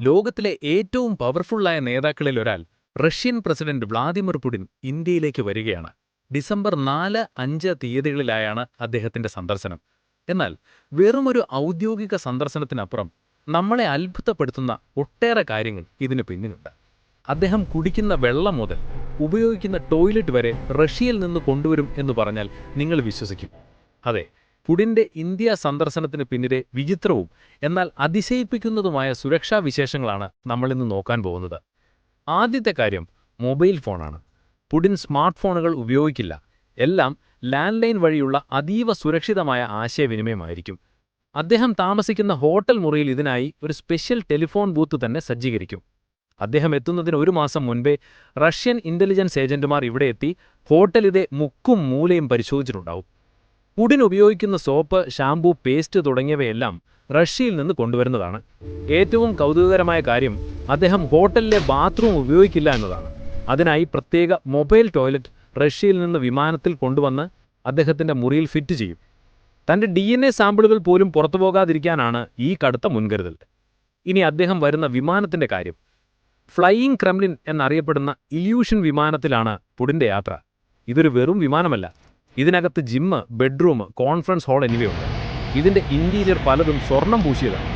ലോകത്തിലെ ഏറ്റവും പവർഫുള്ളായ നേതാക്കളിൽ ഒരാൾ റഷ്യൻ പ്രസിഡന്റ് വ്ളാദിമിർ പുടിൻ ഇന്ത്യയിലേക്ക് വരികയാണ്. ഡിസംബർ നാല് അഞ്ച് തീയതികളിലായാണ് അദ്ദേഹത്തിന്റെ സന്ദർശനം. എന്നാൽ വെറുമൊരു ഔദ്യോഗിക സന്ദർശനത്തിനപ്പുറം നമ്മളെ അത്ഭുതപ്പെടുത്തുന്ന ഒട്ടേറെ കാര്യങ്ങൾ ഇതിനു പിന്നിലുണ്ട്. അദ്ദേഹം കുടിക്കുന്ന വെള്ളം മുതൽ ഉപയോഗിക്കുന്ന ടോയ്ലറ്റ് വരെ റഷ്യയിൽ നിന്ന് കൊണ്ടുവരും എന്ന് പറഞ്ഞാൽ നിങ്ങൾ വിശ്വസിക്കും. അതെ പുടിന്റെ ഇന്ത്യ സന്ദർശനത്തിന് പിന്നിലെ വിചിത്രവും എന്നാൽ അതിശയിപ്പിക്കുന്നതുമായ സുരക്ഷാ വിശേഷങ്ങളാണ് നമ്മൾ ഇന്ന് നോക്കാൻ പോകുന്നത്. ആദ്യത്തെ കാര്യം മൊബൈൽ ഫോണാണ്. പുടിൻ സ്മാർട്ട് ഫോണുകൾ ഉപയോഗിക്കില്ല. എല്ലാം ലാൻഡ് ലൈൻ വഴിയുള്ള അതീവ സുരക്ഷിതമായ ആശയവിനിമയമായിരിക്കും. അദ്ദേഹം താമസിക്കുന്ന ഹോട്ടൽ മുറിയിൽ ഇതിനായി ഒരു സ്പെഷ്യൽ ടെലിഫോൺ ബൂത്ത് തന്നെ സജ്ജീകരിക്കും. അദ്ദേഹം എത്തുന്നതിന് ഒരു മാസം മുൻപേ റഷ്യൻ ഇന്റലിജൻസ് ഏജന്റുമാർ ഇവിടെ എത്തി ഹോട്ടലിലെ മുക്കും മൂലയും പരിശോധിച്ചിട്ടുണ്ടാവും. പുടിൻ ഉപയോഗിക്കുന്ന സോപ്പ് ഷാംപൂ പേസ്റ്റ് തുടങ്ങിയവയെല്ലാം റഷ്യയിൽ നിന്ന് കൊണ്ടുവരുന്നതാണ്. ഏറ്റവും കൗതുകകരമായ കാര്യം അദ്ദേഹം ഹോട്ടലിലെ ബാത്റൂം ഉപയോഗിക്കില്ല എന്നതാണ്. അതിനായി പ്രത്യേക മൊബൈൽ ടോയ്ലറ്റ് റഷ്യയിൽ നിന്ന് വിമാനത്തിൽ കൊണ്ടുവന്ന് അദ്ദേഹത്തിന്റെ മുറിയിൽ ഫിറ്റ് ചെയ്യും. തന്റെ ഡി എൻ എ സാമ്പിളുകൾ പോലും പുറത്തു പോകാതിരിക്കാനാണ് ഈ കടുത്ത മുൻകരുതൽ. ഇനി അദ്ദേഹം വരുന്ന വിമാനത്തിന്റെ കാര്യം. ഫ്ലൈയിങ് ക്രെംലിൻ എന്നറിയപ്പെടുന്ന ഇല്യൂഷൻ വിമാനത്തിലാണ് പുടിന്റെ യാത്ര. ഇതൊരു വെറും വിമാനമല്ല. ഇതിനകത്ത് ജിമ്മ് ബെഡ്റൂം കോൺഫറൻസ് ഹാൾ എന്നിവയുണ്ട്. ഇതിന്റെ ഇന്റീരിയർ പലതും സ്വർണം പൂശിയതാണ്.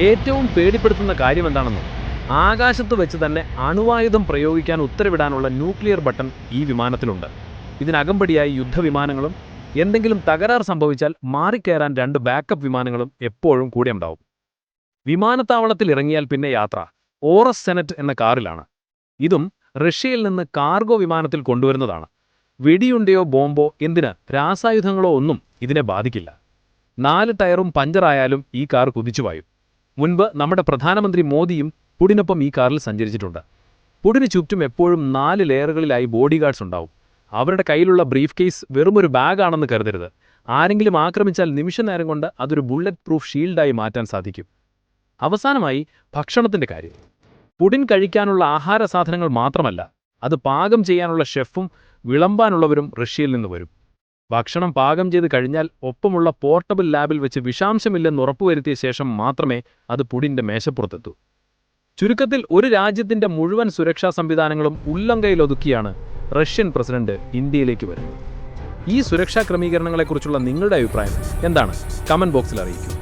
ഏറ്റവും പേടിപ്പെടുത്തുന്ന കാര്യം എന്താണെന്നോ ആകാശത്ത് വെച്ച് തന്നെ അണുവായുധം പ്രയോഗിക്കാൻ ഉത്തരവിടാനുള്ള ന്യൂക്ലിയർ ബട്ടൺ ഈ വിമാനത്തിലുണ്ട്. ഇതിനകമ്പടിയായി യുദ്ധവിമാനങ്ങളും എന്തെങ്കിലും തകരാർ സംഭവിച്ചാൽ മാറിക്കയറാൻ രണ്ട് ബാക്കപ്പ് വിമാനങ്ങളും എപ്പോഴും കൂടെ ഉണ്ടാവും. വിമാനത്താവളത്തിൽ ഇറങ്ങിയാൽ പിന്നെ യാത്ര. ഓറസ് സെനറ്റ് എന്ന കാറിലാണ്. ഇതും റഷ്യയിൽ നിന്ന് കാർഗോ വിമാനത്തിൽ കൊണ്ടുവരുന്നതാണ്. വെടിയുണ്ടയോ ബോംബോ എന്തിന് രാസായുധങ്ങളോ ഒന്നും ഇതിനെ ബാധിക്കില്ല. നാല് ടയറും പഞ്ചറായാലും ഈ കാർ കുതിച്ചുവായും മുൻപ് നമ്മുടെ പ്രധാനമന്ത്രി മോദിയും പുടിനൊപ്പം ഈ കാറിൽ സഞ്ചരിച്ചിട്ടുണ്ട്. പുടിന് ചുറ്റും എപ്പോഴും നാല് ലെയറുകളിലായി ബോഡി ഗാർഡ്സ് ഉണ്ടാവും. അവരുടെ കയ്യിലുള്ള ബ്രീഫ് കേസ് വെറുമൊരു ബാഗാണെന്ന് കരുതരുത്. ആരെങ്കിലും ആക്രമിച്ചാൽ നിമിഷ നേരം കൊണ്ട് അതൊരു ബുള്ളറ്റ് പ്രൂഫ് ഷീൽഡായി മാറ്റാൻ സാധിക്കും. അവസാനമായി ഭക്ഷണത്തിന്റെ കാര്യം. പുടിൻ കഴിക്കാനുള്ള ആഹാര സാധനങ്ങൾ മാത്രമല്ല അത് പാകം ചെയ്യാനുള്ള ഷെഫും വിളമ്പാനുള്ളവരും റഷ്യയിൽ നിന്ന് വരും. ഭക്ഷണം പാകം ചെയ്ത് കഴിഞ്ഞാൽ ഒപ്പമുള്ള പോർട്ടബിൾ ലാബിൽ വെച്ച് വിഷാംശമില്ലെന്ന് ഉറപ്പുവരുത്തിയ ശേഷം മാത്രമേ അത് പുടിന്റെ മേശപ്പുറത്തെത്തൂ. ചുരുക്കത്തിൽ ഒരു രാജ്യത്തിന്റെ മുഴുവൻ സുരക്ഷാ സംവിധാനങ്ങളും ഉല്ലങ്കയിലൊതുക്കിയാണ് റഷ്യൻ പ്രസിഡന്റ് ഇന്ത്യയിലേക്ക് വരുന്നത്. ഈ സുരക്ഷാ ക്രമീകരണങ്ങളെക്കുറിച്ചുള്ള നിങ്ങളുടെ അഭിപ്രായം എന്താണ്? കമന്റ് ബോക്സിൽ അറിയിക്കൂ.